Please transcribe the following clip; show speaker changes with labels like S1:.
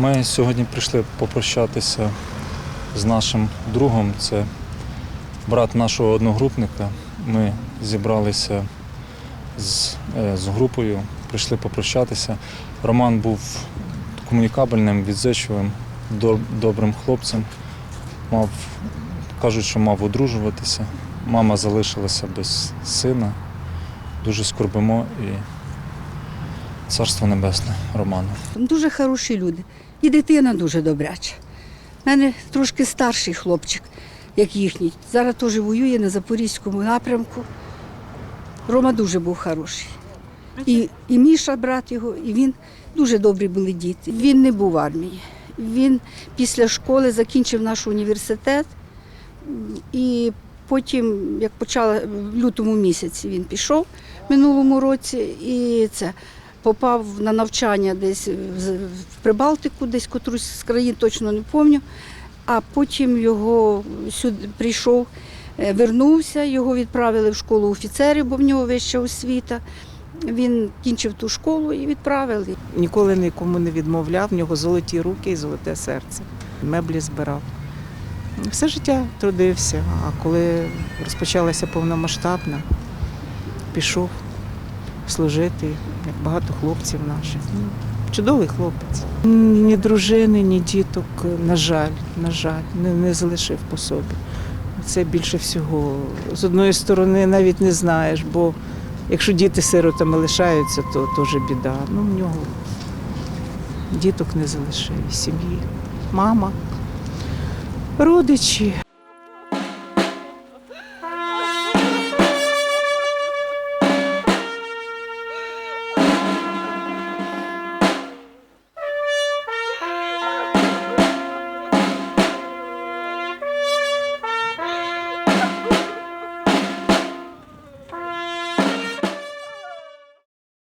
S1: Ми сьогодні прийшли попрощатися з нашим другом. Це брат нашого одногрупника. Ми зібралися з, е, з групою, прийшли попрощатися. Роман був комунікабельним, відзичливим, добрим хлопцем. Мав, кажуть, що мав одружуватися. Мама залишилася без сина. Дуже скорбимо і царство небесне Роману.
S2: Дуже хороші люди. І дитина дуже добряча. У мене трошки старший хлопчик, як їхній. Зараз теж воює на Запорізькому напрямку. Рома дуже був хороший. І, і Міша, брат його, і він дуже добрі були діти. Він не був в армії. Він після школи закінчив наш університет. І потім, як почала в лютому місяці, він пішов минулому році і це попав на навчання десь в Прибалтику, десь котрусь з країн, точно не пам'ятаю. А потім його сюди прийшов, е, вернувся, його відправили в школу офіцерів, бо в нього вища освіта. Він кінчив ту школу і відправили.
S3: Ніколи нікому не відмовляв, в нього золоті руки і золоте серце. Меблі збирав. Все життя трудився, а коли розпочалася повномасштабна, пішов служити, як багато хлопців наших. Ну, Чудовий хлопець. Ні дружини, ні діток, на жаль, на жаль, не, не залишив по собі. Це більше всього. З одної сторони навіть не знаєш, бо якщо діти сиротами лишаються, то теж біда. Ну, в нього діток не залишив, сім'ї, мама, родичі.